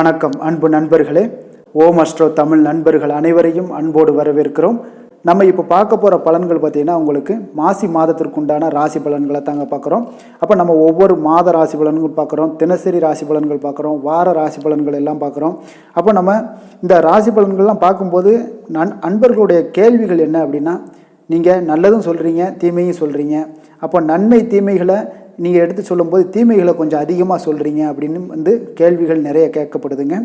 வணக்கம் அன்பு நண்பர்களே. ஓம் அஸ்ட்ரோ தமிழ் நண்பர்கள் அனைவரையும் அன்போடு வரவேற்கிறோம். நம்ம இப்போ பார்க்க போகிற பலன்கள் பார்த்திங்கன்னா உங்களுக்கு மாசி மாதத்திற்குண்டான ராசி பலன்களை தாங்க பார்க்குறோம். அப்போ நம்ம ஒவ்வொரு மாத ராசி பலன்கள் பார்க்குறோம் தினசரி ராசி பலன்கள் பார்க்குறோம் வார ராசி பலன்கள் எல்லாம் பார்க்குறோம். அப்போ நம்ம இந்த ராசி பலன்கள்லாம் பார்க்கும்போது நன் அன்பர்களுடைய கேள்விகள் என்ன அப்படின்னா நீங்கள் நல்லதும் சொல்கிறீங்க தீமையும் சொல்கிறீங்க அப்போ நன்மை தீமைகளை நீங்கள் எடுத்து சொல்லும்போது தீமைகளை கொஞ்சம் அதிகமாக சொல்கிறீங்க அப்படின்னு வந்து கேள்விகள் நிறைய கேட்கப்படுதுங்க.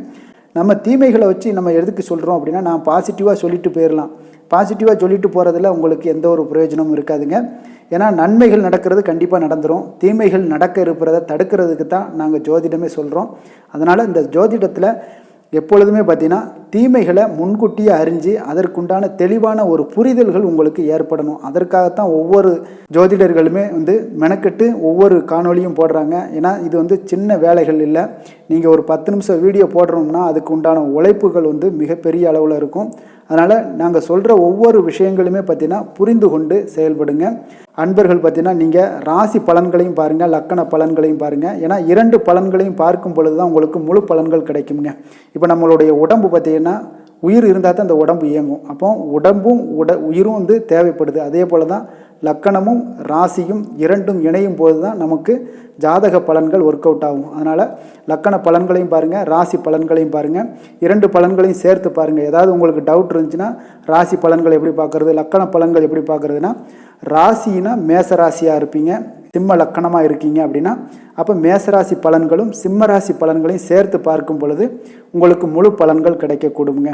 நம்ம தீமைகளை வச்சு நம்ம எதுக்கு சொல்கிறோம் அப்படின்னா நான் பாசிட்டிவாக சொல்லிட்டு போயிடலாம் பாசிட்டிவாக சொல்லிட்டு போகிறதுல உங்களுக்கு எந்த ஒரு பிரயோஜனமும் இருக்காதுங்க. ஏன்னா நன்மைகள் நடக்கிறது கண்டிப்பாக நடந்துடும் தீமைகள் நடக்க இருப்பதை தடுக்கிறதுக்கு தான் நாங்கள் ஜோதிடமே சொல்கிறோம் அதனால் இந்த ஜோதிடத்தில் எப்பொழுதுமே பார்த்தீங்கன்னா தீமைகளை முன்கூட்டியே அறிஞ்சு அதற்குண்டான தெளிவான ஒரு புரிதல்கள் உங்களுக்கு ஏற்படணும். அதற்காகத்தான் ஒவ்வொரு ஜோதிடர்களுமே வந்து மெனக்கெட்டு ஒவ்வொரு காணொலியும் போடுறாங்க. ஏன்னா இது வந்து சின்ன வேலைகள் இல்லை. நீங்கள் ஒரு பத்து நிமிஷம் வீடியோ போடுறோம்னா அதுக்கு உண்டான உழைப்புகள் வந்து மிகப்பெரிய அளவில் இருக்கும். அதனால் நாங்கள் சொல்கிற ஒவ்வொரு விஷயங்களுமே பார்த்தீங்கன்னா புரிந்து கொண்டு செயல்படுங்க. அன்பர்கள் பார்த்தீங்கன்னா நீங்கள் ராசி பலன்களையும் பாருங்கள் லக்கண பலன்களையும் பாருங்கள் ஏன்னா இரண்டு பலன்களையும் பார்க்கும் பொழுது தான் உங்களுக்கு முழு பலன்கள் கிடைக்குங்க இப்போ நம்மளுடைய உடம்பு பார்த்திங்கன்னா உயிர் இருந்தால் தான் அந்த உடம்பு இயங்கும். அப்போ உடம்பும் உட உயிரும் வந்து தேவைப்படுது. அதே போல் தான் லக்கணமும் ராசியும் இரண்டும் இணையும் போது தான் நமக்கு ஜாதக பலன்கள் ஒர்க் அவுட் ஆகும். அதனால் லக்கண பலன்களையும் பாருங்கள் ராசி பலன்களையும் பாருங்கள் இரண்டு பலன்களையும் சேர்த்து பாருங்கள் ஏதாவது உங்களுக்கு டவுட் இருந்துச்சுன்னா ராசி பலன்கள் எப்படி பார்க்குறது லக்கண பலன்கள் எப்படி பார்க்குறதுனா ராசினா மேச ராசியாக இருப்பீங்க. சிம்ம லக்கணமாக இருக்கீங்க அப்படின்னா அப்போ மேசராசி பலன்களும் சிம்ம ராசி பலன்களையும் சேர்த்து பார்க்கும் பொழுது உங்களுக்கு முழு பலன்கள் கிடைக்கக்கூடுங்க.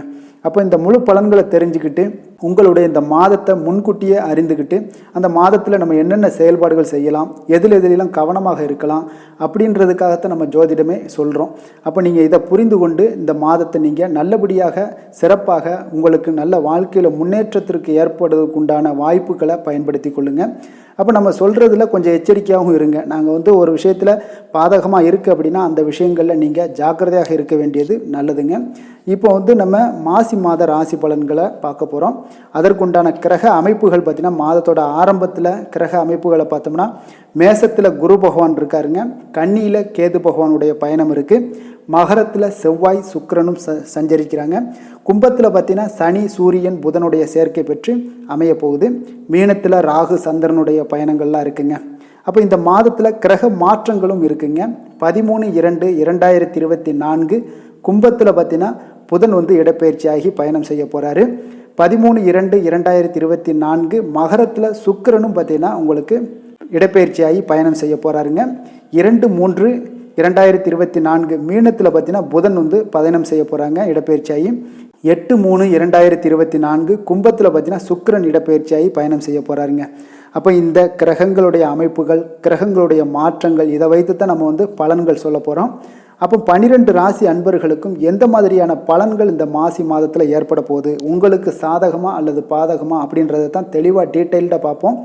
அப்போ இந்த முழு பலன்களை தெரிஞ்சுக்கிட்டு உங்களுடைய இந்த மாதத்தை முன்கூட்டியே அறிந்துக்கிட்டு அந்த மாதத்தில் நம்ம என்னென்ன செயல்பாடுகள் செய்யலாம் எதில் எதிலெல்லாம் கவனமாக இருக்கலாம் அப்படின்றதுக்காகத்தான் நம்ம ஜோதிடமே சொல்கிறோம் அப்போ நீங்கள் இதை புரிந்து கொண்டு இந்த மாதத்தை நீங்கள் நல்லபடியாக சிறப்பாக உங்களுக்கு நல்ல வாழ்க்கையில் முன்னேற்றத்திற்கு ஏற்படுவதற்குண்டான வாய்ப்புகளை பயன்படுத்தி கொள்ளுங்கள் அப்போ நம்ம சொல்கிறதுல கொஞ்சம் எச்சரிக்கையாகவும் இருங்க. நாங்கள் வந்து ஒரு விஷயத்தில் பாதகமாக இருக்குது அப்படின்னா அந்த விஷயங்களில் நீங்கள் ஜாக்கிரதையாக இருக்க வேண்டியது நல்லதுங்க. இப்போ வந்து நம்ம மாசி மாத ராசி பலன்களை பார்க்க போகிறோம் அதற்குண்டான கிரக அமைப்புகள் பார்த்திங்கன்னா மாதத்தோட ஆரம்பத்தில் கிரக அமைப்புகளை பார்த்தோம்னா மேசத்தில் குரு பகவான் இருக்காருங்க. கன்னியில் கேது பகவானுடைய பயணம் இருக்குது மகரத்தில் செவ்வாய் சுக்கரனும் ச சஞ்சரிக்கிறாங்க. கும்பத்தில் பார்த்தீங்கன்னா சனி சூரியன் புதனுடைய சேர்க்கை பெற்று அமைய போகுது. மீனத்தில் ராகு சந்திரனுடைய பயணங்கள்லாம் இருக்குங்க. அப்போ இந்த மாதத்தில் கிரக மாற்றங்களும் இருக்குங்க. பதிமூணு இரண்டு இரண்டாயிரத்தி இருபத்தி நான்கு கும்பத்தில் பார்த்தீங்கன்னா புதன் வந்து இடப்பெயர்ச்சியாகி பயணம் செய்ய போகிறாரு பதிமூணு இரண்டு இரண்டாயிரத்தி இருபத்தி நான்கு மகரத்தில் சுக்கரனும் பார்த்தீங்கன்னா உங்களுக்கு இடப்பெயர்ச்சியாகி பயணம் செய்ய போகிறாருங்க இரண்டு மூன்று இரண்டாயிரத்தி இருபத்தி நான்கு மீனத்தில் பார்த்தீங்கன்னா புதன் வந்து பயணம் செய்ய போகிறாங்க இடப்பெயர்ச்சியாகி. எட்டு மூணு இரண்டாயிரத்தி இருபத்தி நான்கு கும்பத்தில் பார்த்தீங்கன்னா சுக்கிரன் இடப்பெயர்ச்சியாகி பயணம் செய்ய போகிறாருங்க அப்போ இந்த கிரகங்களுடைய அமைப்புகள் கிரகங்களுடைய மாற்றங்கள் இதை வைத்து தான் நம்ம வந்து பலன்கள் சொல்ல போகிறோம் அப்போ பன்னிரெண்டு ராசி அன்பர்களுக்கும் எந்த மாதிரியான பலன்கள் இந்த மாசி மாதத்தில் ஏற்பட போகுது? உங்களுக்கு சாதகமாக அல்லது பாதகமாக அப்படின்றத தான் தெளிவாக டீட்டெயில்டாக பார்ப்போம்.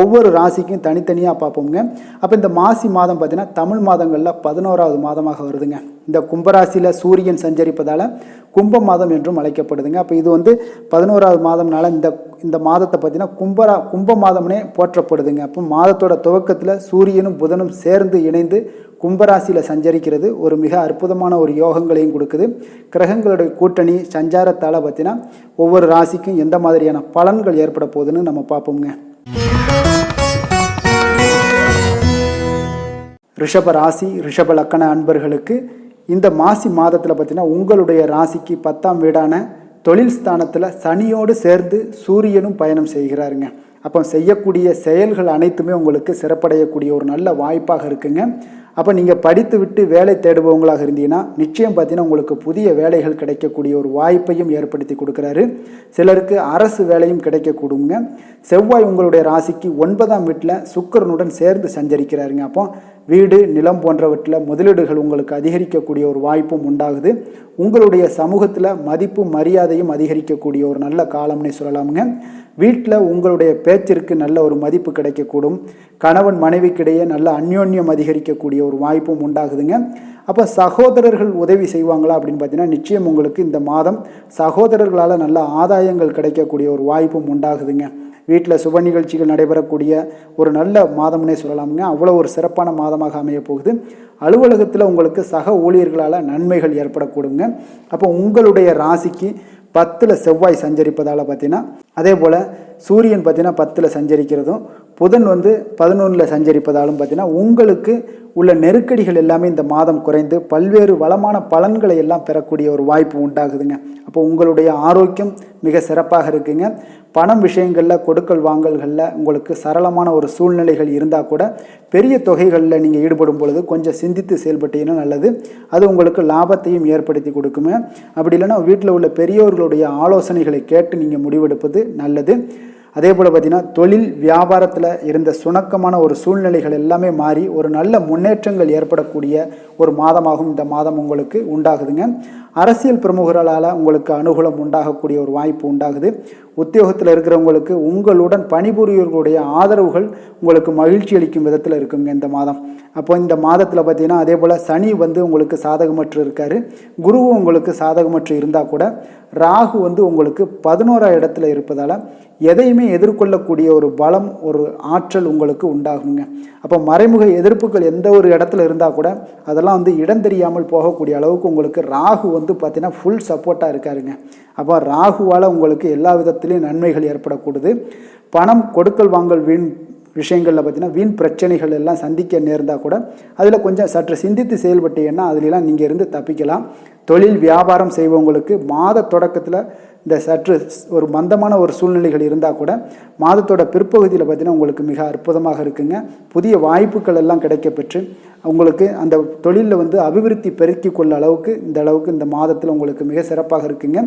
ஒவ்வொரு ராசிக்கும் தனித்தனியாக பார்ப்போங்க அப்போ இந்த மாசி மாதம் பார்த்தீங்கன்னா தமிழ் மாதங்களில் பதினோராவது மாதமாக வருதுங்க. இந்த கும்பராசியில் சூரியன் சஞ்சரிப்பதால் கும்ப மாதம் என்றும் அழைக்கப்படுதுங்க. அப்போ இது வந்து பதினோராவது மாதம்னால இந்த இந்த மாதத்தை பார்த்தீங்கன்னா கும்பரா கும்ப மாதம்னே போற்றப்படுதுங்க. அப்போ மாதத்தோட துவக்கத்தில் சூரியனும் புதனும் சேர்ந்து இணைந்து கும்பராசியில் சஞ்சரிக்கிறது ஒரு மிக அற்புதமான ஒரு யோகங்களையும் கொடுக்குது. கிரகங்களுடைய கூட்டணி சஞ்சாரத்தால் பார்த்தீங்கன்னா ஒவ்வொரு ராசிக்கும் எந்த மாதிரியான பலன்கள் ஏற்பட போகுதுன்னு நம்ம பார்ப்போங்க ரிஷப ராசி ரிஷப லக்கண அன்பர்களுக்கு இந்த மாசி மாதத்தில் பார்த்தீங்கன்னா உங்களுடைய ராசிக்கு பத்தாம் வீடான தொழில் ஸ்தானத்தில் சனியோடு சேர்ந்து சூரியனும் பயணம் செய்கிறாருங்க. அப்போ செய்யக்கூடிய செயல்கள் அனைத்துமே உங்களுக்கு சிறப்படையக்கூடிய ஒரு நல்ல வாய்ப்பாக இருக்குங்க. அப்போ நீங்கள் படித்து விட்டு வேலை தேடுபவங்களாக இருந்தீங்கன்னா நிச்சயம் பார்த்தீங்கன்னா உங்களுக்கு புதிய வேலைகள் கிடைக்கக்கூடிய ஒரு வாய்ப்பையும் ஏற்படுத்தி கொடுக்குறாரு. சிலருக்கு அரசு வேலையும் கிடைக்கக்கூடுங்க. செவ்வாய் உங்களுடைய ராசிக்கு ஒன்பதாம் வீட்டில் சுக்கரனுடன் சேர்ந்து சஞ்சரிக்கிறாருங்க. அப்போ வீடு நிலம் போன்றவற்றில் முதலீடுகள் உங்களுக்கு அதிகரிக்கக்கூடிய ஒரு வாய்ப்பும் உண்டாகுது. உங்களுடைய சமூகத்தில் மதிப்பும் மரியாதையும் அதிகரிக்கக்கூடிய ஒரு நல்ல காலம்னே சொல்லலாமுங்க. வீட்டில் உங்களுடைய பேச்சிற்கு நல்ல ஒரு மதிப்பு கிடைக்கக்கூடும். கணவன் மனைவிக்கிடையே நல்ல அந்யோன்யம் அதிகரிக்கக்கூடிய ஒரு வாய்ப்பும் உண்டாகுதுங்க. அப்போ சகோதரர்கள் உதவி செய்வாங்களா அப்படின்னு பார்த்தீங்கன்னா நிச்சயம் உங்களுக்கு இந்த மாதம் சகோதரர்களால் நல்ல ஆதாயங்கள் கிடைக்கக்கூடிய ஒரு வாய்ப்பும் உண்டாகுதுங்க. வீட்டில் சுப நிகழ்ச்சிகள் நடைபெறக்கூடிய ஒரு நல்ல மாதம்னே சொல்லலாமுங்க. அவ்வளோ ஒரு சிறப்பான மாதமாக அமைய போகுது. அலுவலகத்தில் உங்களுக்கு சக ஊழியர்களால் நன்மைகள் ஏற்படக்கூடுங்க. அப்போ உங்களுடைய ராசிக்கு பத்தில் செவ்வாய் சஞ்சரிப்பதால் பார்த்தீங்கன்னா அதே போல் சூரியன் பார்த்திங்கன்னா பத்தில் சஞ்சரிக்கிறதும் புதன் வந்து பதினொன்றில் சஞ்சரிப்பதாலும் பார்த்தீங்கன்னா உங்களுக்கு உள்ள நெருக்கடிகள் எல்லாமே இந்த மாதம் குறைந்து பல்வேறு வளமான பலன்களை எல்லாம் பெறக்கூடிய ஒரு வாய்ப்பு உண்டாகுதுங்க. அப்போ உங்களுடைய ஆரோக்கியம் மிக சிறப்பாக இருக்குங்க. பணம் விஷயங்களில் கொடுக்கல் வாங்கல்களில் உங்களுக்கு சரளமான ஒரு சூழ்நிலைகள் இருந்தால் கூட பெரிய தொகைகளில் நீங்கள் ஈடுபடும் பொழுது கொஞ்சம் சிந்தித்து செயல்பட்டீங்கன்னா நல்லது. அது உங்களுக்கு லாபத்தையும் ஏற்படுத்தி கொடுக்குங்க. அப்படி இல்லைன்னா வீட்டில் உள்ள பெரியோர்களுடைய ஆலோசனைகளை கேட்டு நீங்கள் முடிவெடுப்பது நல்லது. அதே போல் பார்த்தீங்கன்னா தொழில் வியாபாரத்தில் இருந்த சுணக்கமான ஒரு சூழ்நிலைகள் எல்லாமே மாறி ஒரு நல்ல முன்னேற்றங்கள் ஏற்படக்கூடிய ஒரு மாதமாகவும் இந்த மாதம் உங்களுக்கு உண்டாகுதுங்க. அரசியல் பிரமுகர்களால் உங்களுக்கு அனுகூலம் உண்டாகக்கூடிய ஒரு வாய்ப்பு உண்டாகுது. உத்தியோகத்தில் இருக்கிறவங்களுக்கு உங்களுடன் பணிபுரியவர்களுடைய ஆதரவுகள் உங்களுக்கு மகிழ்ச்சி அளிக்கும் விதத்தில் இருக்குங்க இந்த மாதம். அப்போ இந்த மாதத்தில் பார்த்தீங்கன்னா அதே போல் சனி வந்து உங்களுக்கு சாதகமற்று இருக்கார். குருவும் உங்களுக்கு சாதகமற்று இருந்தால் கூட ராகு வந்து உங்களுக்கு பதினோரா இடத்துல இருப்பதால் எதையுமே எதிர்கொள்ளக்கூடிய ஒரு பலம் ஒரு ஆற்றல் உங்களுக்கு உண்டாகுங்க. அப்போ மறைமுக எதிர்ப்புகள் எந்த ஒரு இடத்துல இருந்தால் கூட அதெல்லாம் வந்து இடம் தெரியாமல் போகக்கூடிய அளவுக்கு உங்களுக்கு ராகு வந்து பார்த்தீங்கன்னா ஃபுல் சப்போர்ட்டாக இருக்காருங்க. அப்போ ராகுவால் உங்களுக்கு எல்லா விதத்திலையும் நன்மைகள் ஏற்படக்கூடுது. பணம் கொடுக்கல் வாங்கல் வீண் விஷயங்களில் பார்த்தீங்கன்னா வீண் பிரச்சனைகள் எல்லாம் சந்திக்க நேர்ந்தால் கூட அதில் கொஞ்சம் சற்று சிந்தித்து செயல்பட்டீங்கன்னா அதுலலாம் நீங்கள் இருந்து தப்பிக்கலாம். தொழில் வியாபாரம் செய்வங்களுக்கு மாத தொடக்கத்தில் இந்த சற்று ஒரு மந்தமான ஒரு சூழ்நிலைகள் இருந்தால் கூட மாதத்தோட பிற்பகுதியில் பார்த்தீங்கன்னா உங்களுக்கு மிக அற்புதமாக இருக்குங்க. புதிய வாய்ப்புகள் எல்லாம் கிடைக்கப்பெற்று உங்களுக்கு அந்த தொழிலில் வந்து அபிவிருத்தி பெருக்கிக் கொள்ள அளவுக்கு இந்த அளவுக்கு இந்த மாதத்தில் உங்களுக்கு மிக சிறப்பாக இருக்குங்க.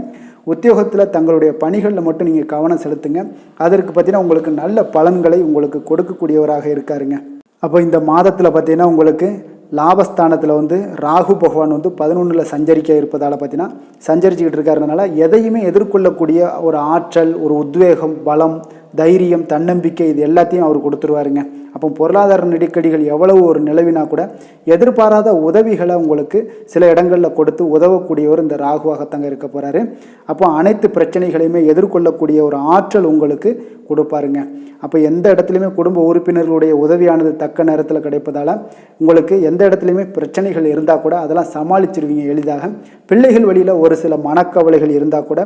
உத்தியோகத்தில் தங்களுடைய பணிகளில் மட்டும் நீங்கள் கவனம் செலுத்துங்க. அதற்கு பார்த்தீங்கன்னா உங்களுக்கு நல்ல பலன்களை உங்களுக்கு கொடுக்கக்கூடியவராக இருக்காருங்க. அப்போ இந்த மாதத்தில் பார்த்தீங்கன்னா உங்களுக்கு லாபஸ்தானத்தில் வந்து ராகு பகவான் வந்து பதினொன்றில் சஞ்சரிக்க இருப்பதால் பார்த்தீங்கன்னா சஞ்சரிச்சுக்கிட்டு இருக்காருனால எதையுமே எதிர்கொள்ளக்கூடிய ஒரு ஆற்றல் ஒரு உத்வேகம் பலம் தைரியம் தன்னம்பிக்கை இது எல்லாத்தையும் அவர் கொடுத்துருவாருங்க. அப்போ பொருளாதார நெருக்கடிகள் எவ்வளவு ஒரு நிலவினா கூட எதிர்பாராத உதவிகளை உங்களுக்கு சில இடங்களில் கொடுத்து உதவக்கூடியவர் இந்த ராகுவாகத்தாங்க இருக்க போகிறாரு அப்போ அனைத்து பிரச்சனைகளையுமே எதிர்கொள்ளக்கூடிய ஒரு ஆற்றல் உங்களுக்கு கொடுப்பாருங்க. அப்போ எந்த இடத்துலையுமே குடும்ப உறுப்பினர்களுடைய உதவியானது தக்க நேரத்தில் கிடைப்பதால் உங்களுக்கு எந்த இடத்துலையுமே பிரச்சனைகள் இருந்தால் கூட அதெல்லாம் சமாளிச்சிருவீங்க எளிதாக. பிள்ளைகள் வழியில் ஒரு சில மனக்கவலைகள் இருந்தால் கூட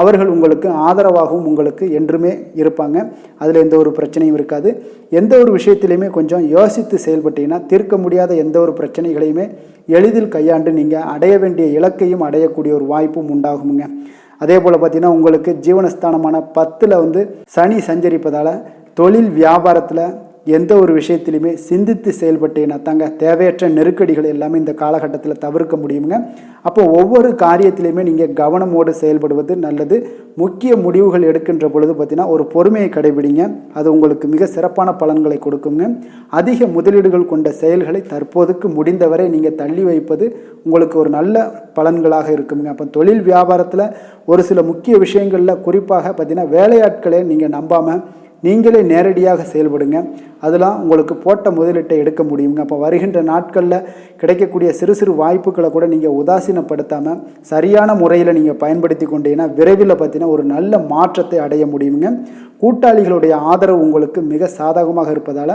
அவர்கள் உங்களுக்கு ஆதரவாகவும் உங்களுக்கு என்றுமே இருப்பாங்க. அதில் எந்த ஒரு பிரச்சனையும் இருக்காது. எந்த ஒரு விஷயத்திலையுமே கொஞ்சம் யோசித்து செயல்பட்டீங்கன்னா தீர்க்க முடியாத எந்த ஒரு பிரச்சனைகளையுமே எளிதில் கையாண்டு நீங்கள் அடைய வேண்டிய இலக்கையும் அடையக்கூடிய ஒரு வாய்ப்பும் உண்டாகுங்க அதே போல் பார்த்தீங்கன்னா உங்களுக்கு ஜீவனஸ்தானமான பத்தில் வந்து சனி சஞ்சரிப்பதால் தொழில் வியாபாரத்தில் எந்த ஒரு விஷயத்திலையுமே சிந்தித்து செயல்பட்டீங்கன்னா தாங்க தேவையற்ற நெருக்கடிகள் எல்லாமே இந்த காலகட்டத்தில் தவிர்க்க முடியுங்க. அப்போ ஒவ்வொரு காரியத்திலையுமே நீங்கள் கவனமோடு செயல்படுவது நல்லது. முக்கிய முடிவுகள் எடுக்கின்ற பொழுது பார்த்தீங்கன்னா ஒரு பொறுமையை கடைபிடிங்க. அது உங்களுக்கு மிக சிறப்பான பலன்களை கொடுக்குங்க. அதிக முதலீடுகள் கொண்ட செயல்களை தற்போதுக்கு முடிந்தவரை நீங்கள் தள்ளி வைப்பது உங்களுக்கு ஒரு நல்ல பலன்களாக இருக்குங்க. அப்போ தொழில் வியாபாரத்தில் ஒரு சில முக்கிய விஷயங்களில் குறிப்பாக பார்த்தீங்கன்னா வேலையாட்களை நீங்கள் நம்பாமல் நீங்களே நேரடியாக செயல்படுங்க. அதெல்லாம் உங்களுக்கு போட்ட முதலீட்டை எடுக்க முடியுங்க. அப்போ வருகின்ற நாட்களில் கிடைக்கக்கூடிய சிறு சிறு வாய்ப்புகளை கூட நீங்கள் உதாசீனப்படுத்தாமல் சரியான முறையில் நீங்கள் பயன்படுத்தி கொண்டீங்கன்னா விரைவில் பார்த்தீங்கன்னா ஒரு நல்ல மாற்றத்தை அடைய முடியுங்க. கூட்டாளிகளுடைய ஆதரவு உங்களுக்கு மிக சாதகமாக இருப்பதால்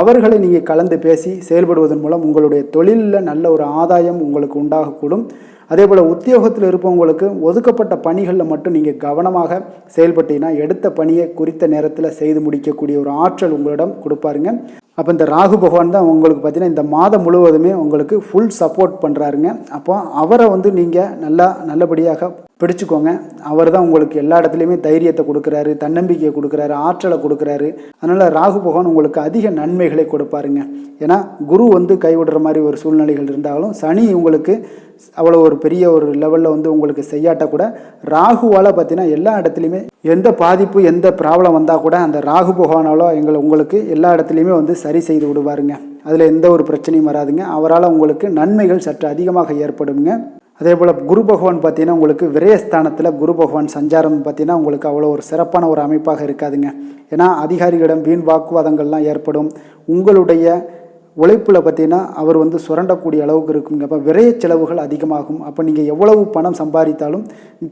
அவர்களை நீங்கள் கலந்து பேசி செயல்படுவதன் மூலம் உங்களுடைய தொழிலில் நல்ல ஒரு ஆதாயம் உங்களுக்கு உண்டாகக்கூடும். அதே போல் உத்தியோகத்தில் இருப்பவங்களுக்கு ஒதுக்கப்பட்ட பணிகளில் மட்டும் நீங்கள் கவனமாக செயல்பட்டீங்கன்னா எடுத்த பணியை குறித்த நேரத்தில் செய்து முடிக்கக்கூடிய ஒரு ஆற்றல் உங்களிடம் கொடுப்பாருங்க. அப்போ இந்த ராகு பகவான் தான் உங்களுக்கு பார்த்தீங்கன்னா இந்த மாதம் முழுவதுமே உங்களுக்கு ஃபுல் சப்போர்ட் பண்ணுறாருங்க அப்போ அவரை வந்து நீங்கள் நல்லா நல்லபடியாக பிடிச்சுக்கோங்க. அவர் தான் உங்களுக்கு எல்லா இடத்துலையுமே தைரியத்தை கொடுக்குறாரு தன்னம்பிக்கையை கொடுக்குறாரு ஆற்றலை கொடுக்குறாரு. அதனால் ராகு பகவான் உங்களுக்கு அதிக நன்மைகளை கொடுப்பாருங்க. ஏன்னா குரு வந்து கைவிடுற மாதிரி ஒரு சூழ்நிலைகள் இருந்தாலும் சனி உங்களுக்கு அவ்வளோ ஒரு பெரிய ஒரு லெவலில் வந்து உங்களுக்கு செய்யாட்ட கூட ராகுவால் பார்த்தீங்கன்னா எல்லா இடத்துலையுமே எந்த பாதிப்பு எந்த ப்ராப்ளம் வந்தால் கூட அந்த ராகு பகவானாலோ எங்களை உங்களுக்கு எல்லா இடத்துலையுமே வந்து சரி செய்து விடுவாருங்க. அதில் எந்த ஒரு பிரச்சனையும் வராதுங்க. அவரால் உங்களுக்கு நன்மைகள் சற்று அதிகமாக ஏற்படுங்க அதே போல் குரு பகவான் பார்த்தீங்கன்னா உங்களுக்கு விரயஸ்தானத்தில் குரு பகவான் சஞ்சாரம் பார்த்தீங்கன்னா உங்களுக்கு அவ்வளோ ஒரு சிறப்பான ஒரு அமைப்பாக இருக்காதுங்க. ஏன்னா அதிகாரிகளிடம் வீண் வாக்குவாதங்கள்லாம் ஏற்படும். உங்களுடைய உழைப்பில் பார்த்தீங்கன்னா அவர் வந்து சுரண்டக்கூடிய அளவுக்கு இருக்குங்க. அப்போ விரைய செலவுகள் அதிகமாகும். அப்போ நீங்கள் எவ்வளவு பணம் சம்பாதித்தாலும்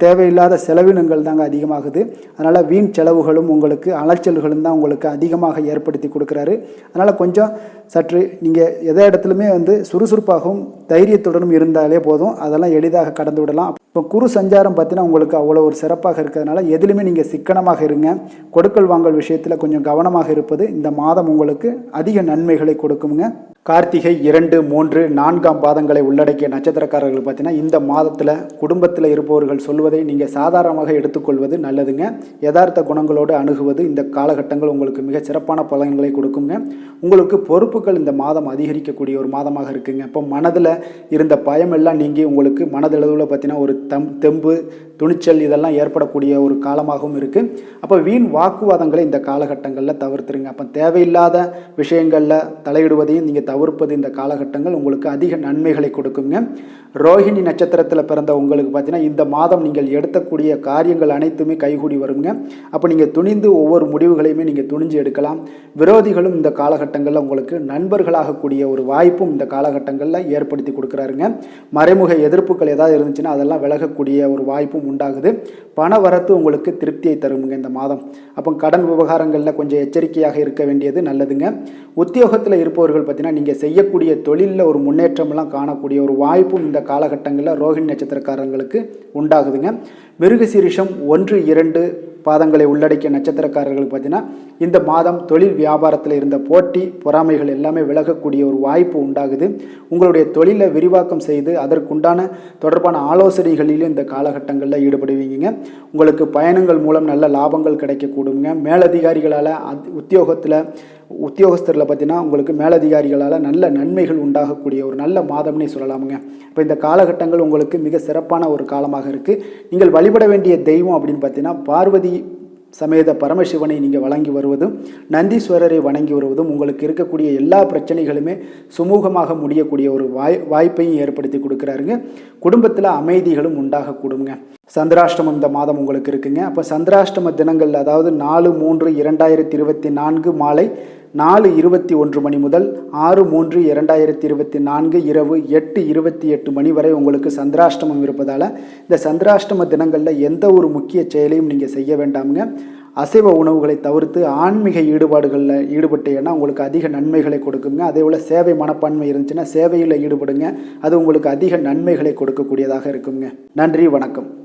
தேவையில்லாத செலவினங்கள் தாங்க அதிகமாகுது. அதனால் வீண் செலவுகளும் உங்களுக்கு அலைச்சல்களும் தான் உங்களுக்கு அதிகமாக ஏற்படுத்தி கொடுக்குறாரு. அதனால் கொஞ்சம் சற்று நீங்கள் எதை இடத்துலையுமே வந்து சுறுசுறுப்பாகவும் தைரியத்துடனும் இருந்தாலே போதும். அதெல்லாம் எளிதாக கடந்து விடலாம். இப்போ குரு சஞ்சாரம் பார்த்தீங்கன்னா உங்களுக்கு அவ்வளோ ஒரு சிறப்பாக இருக்கிறதுனால எதுலையுமே நீங்கள் சிக்கனமாக இருங்க. கொடுக்கல் வாங்கல் விஷயத்தில் கொஞ்சம் கவனமாக இருப்பது இந்த மாதம் உங்களுக்கு அதிக நன்மைகளை கொடுக்குங்க கார்த்திகை இரண்டு மூன்று நான்காம் பாதங்களை உள்ளடக்கிய நட்சத்திரக்காரர்கள் பார்த்தீங்கன்னா இந்த மாதத்தில் குடும்பத்தில் இருப்பவர்கள் சொல்வதை நீங்கள் சாதாரணமாக எடுத்துக்கொள்வது நல்லதுங்க. யதார்த்த குணங்களோடு அணுகுவது இந்த காலகட்டங்கள் உங்களுக்கு மிக சிறப்பான பலன்களை கொடுக்குங்க. உங்களுக்கு பொறுப்புகள் இந்த மாதம் அதிகரிக்கக்கூடிய ஒரு மாதமாக இருக்குங்க. இப்போ மனதில் இருந்த பயமெல்லாம் நீங்கி உங்களுக்கு மனதளவில் பார்த்தீங்கன்னா ஒரு தம் தெம்பு துணிச்சல் இதெல்லாம் ஏற்படக்கூடிய ஒரு காலமாகவும் இருக்குது அப்போ வீண் வாக்குவாதங்களை இந்த காலகட்டங்களில் தவிர்த்துருங்க. அப்போ தேவையில்லாத விஷயங்களில் தலையிடுவதையும் நீங்கள் தவிர்ப்பது இந்த காலகட்டங்கள் உங்களுக்கு அதிக நன்மைகளை கொடுக்குங்க. ரோஹிணி நட்சத்திரத்தில் பிறந்த உங்களுக்கு பார்த்தீங்கன்னா இந்த மாதம் நீங்கள் எடுத்தக்கூடிய காரியங்கள் அனைத்துமே கைகூடி வருங்க. அப்போ நீங்கள் துணிந்து ஒவ்வொரு முடிவுகளையுமே நீங்கள் துணிஞ்சு எடுக்கலாம். விரோதிகளும் இந்த காலகட்டங்களில் உங்களுக்கு நண்பர்களாகக்கூடிய ஒரு வாய்ப்பும் இந்த காலகட்டங்களில் ஏற்படுத்தி கொடுக்குறாருங்க. மறைமுக எதிர்ப்புகள் ஏதாவது இருந்துச்சுன்னா அதெல்லாம் விலகக்கூடிய ஒரு வாய்ப்பும் உண்டாகுது. பண வரத்து உங்களுக்கு திருப்தியை தருமுங்க இந்த மாதம். அப்போ கடன் விவகாரங்களில் கொஞ்சம் எச்சரிக்கையாக இருக்க வேண்டியது நல்லதுங்க. உத்தியோகத்தில் இருப்பவர்கள் பார்த்தீங்கன்னா நீங்கள் செய்யக்கூடிய தொழிலில் ஒரு முன்னேற்றமெல்லாம் காணக்கூடிய ஒரு வாய்ப்பும் இந்த காலகட்டங்களில் ரோஹிணி நட்சத்திரக்காரங்களுக்கு உண்டாகுதுங்க. மிருகசீரிஷம் ஒன்று இரண்டு பாதங்களை உள்ளடக்கிய நட்சத்திரக்காரர்களுக்கு பார்த்தீங்கன்னா இந்த மாதம் தொழில் வியாபாரத்தில் இருந்த போட்டி பொறாமைகள் எல்லாமே விலகக்கூடிய ஒரு வாய்ப்பு உண்டாகுது. உங்களுடைய தொழிலை விரிவாக்கம் செய்து அதற்குண்டான தொடர்பான ஆலோசனைகளிலும் இந்த காலகட்டங்களில் ஈடுபடுவீங்க உங்களுக்கு பயணங்கள் மூலம் நல்ல லாபங்கள் கிடைக்கக்கூடுங்க மேலதிகாரிகளால் உத்தியோகத்தில் உத்தியோகஸ்தரில் பார்த்தீங்கன்னா உங்களுக்கு மேலதிகாரிகளால் நல்ல நன்மைகள் உண்டாகக்கூடிய ஒரு நல்ல மாதம்னே சொல்லலாமுங்க. இப்போ இந்த காலகட்டங்கள் உங்களுக்கு மிக சிறப்பான ஒரு காலமாக இருக்குது நீங்கள் வழிபட வேண்டிய தெய்வம் அப்படின்னு பார்த்தீங்கன்னா பார்வதி சமேத பரமசிவனை நீங்கள் வழங்கி வருவதும் நந்தீஸ்வரரை வணங்கி வருவதும் உங்களுக்கு இருக்கக்கூடிய எல்லா பிரச்சனைகளுமே சுமூகமாக முடியக்கூடிய ஒரு வாய் வாய்ப்பையும் ஏற்படுத்தி கொடுக்குறாருங்க. குடும்பத்தில் அமைதிகளும் உண்டாகக்கூடுங்க. சந்திராஷ்டமம் இந்த மாதம் உங்களுக்கு இருக்குங்க. அப்போ சந்திராஷ்டம தினங்கள் அதாவது நாலு மூன்று இரண்டாயிரத்தி இருபத்தி நான்கு மாலை நாலு இருபத்தி ஒன்று மணி முதல் ஆறு மூன்று இரண்டாயிரத்தி இருபத்தி நான்கு இரவு எட்டு இருபத்தி எட்டு மணி வரை உங்களுக்கு சந்திராஷ்டமம் இருப்பதால் இந்த சந்திராஷ்டம தினங்களில் எந்த ஒரு முக்கிய செயலையும் நீங்கள் செய்ய வேண்டாமுங்க. அசைவ உணவுகளை தவிர்த்து ஆன்மீக ஈடுபாடுகளில் ஈடுபட்டீங்கன்னா உங்களுக்கு அதிக நன்மைகளை கொடுக்குங்க. அதே போல் சேவை மனப்பான்மை இருந்துச்சுன்னா சேவையில் ஈடுபடுங்க. அது உங்களுக்கு அதிக நன்மைகளை கொடுக்கக்கூடியதாக இருக்குங்க. நன்றி வணக்கம்.